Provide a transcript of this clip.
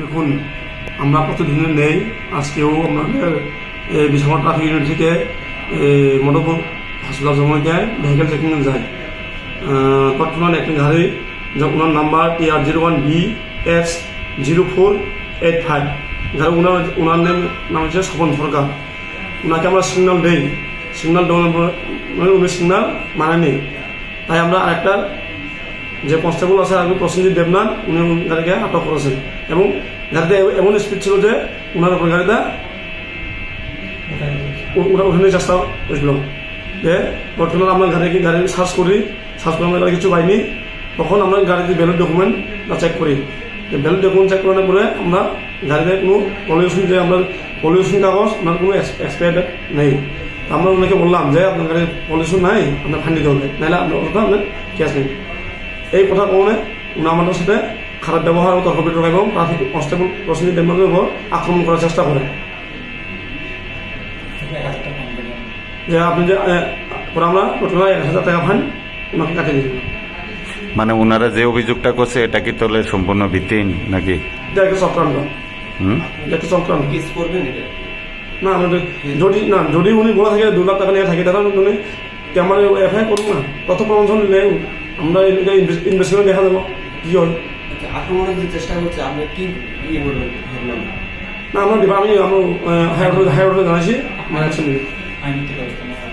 দেখুন, আমরা প্রতিদিন নেই আজকেও আমাদের বিশাল ট্রাফিক ইউনিট থেকে মডপুর হসপিটাল সময়কে ভেহিকেল চেকিং যায়। তৎক্ষণাৎ একটি গাড়ি, যা ওনার নাম্বার টি R zero one B X zero four eight five গাড়ি ওনার ওনার নাম হচ্ছে স্বপন সরকার। ওনাকে আমরা সিগন্যাল দেই। সিগন্যাল দেওয়ার মানে উনি সিগন্যাল মানেনি। তাই আমরা আরেকটা যে কনস্টেবল আছে আগে প্রসেনজিৎ দেবনাথ উনি গাড়িকে আটক করেছেন। এবং গাড়িতে এমন স্পিড ছিল যে ওনার উপর গাড়িটা ওটা চেষ্টা করেছিল যে বর্তমানে আমরা গাড়িকে গাড়ি সার্চ করি সার্চ করে আমরা গাড়ি কিছু পাইনি। তখন আমরা গাড়িতে ভ্যালিড ডকুমেন্ট চেক করি। ভ্যালিড ডকুমেন্ট চেক করানোর পরে আমরা গাড়িতে কোনো পলিউশন যে আমরা পলিউশন কাগজ, ওনার কোনো এক্সপায়ার ডেট নেই। আমরা ওনাকে বললাম যে আপনার গাড়ির পলিউশন নাই, আপনার ফান্ডি দিতে হবে। নাহলে আপনার আপনার ক্যাশ নেই। এই কথা কারণে আমাদের সাথে খারাপ ব্যবহার ও তর্ক বিতর্ক এবং ট্রাফিক কনস্টেবল প্রসেনজিৎ দেবনাথের উপর আক্রমণ করার চেষ্টা করে যে আপনি যে আমরা প্রথমে এক হাজার টাকা ফাইন ওনাকে কাটিয়ে দিলাম মানে ওনারা যে অভিযোগটা করছে এটা কি তাহলে সম্পূর্ণ ভিত্তিহীন নাকি? একটা চক্রান্ত। হুম? একটা চক্রান্ত। কেস করবেন এটা? না আমাদের যদি না যদি উনি বলে থাকে দু লাখ টাকা নিয়ে থাকে তাহলে উনি ক্যামেরা এফআইআর করুন না? তত প্রমোশন নেই আমরা এটা ইনভেস্টমেন্ট দেখা দেবো কি হয় আচ্ছা, আক্রমণের যে চেষ্টা করছে আমরা কি ইয়ে করবেন না আমরা আমি আমরা হায়ার হায়ার জানাইছি আমার অ্যাকশন নিবি আইনগত ব্যবস্থা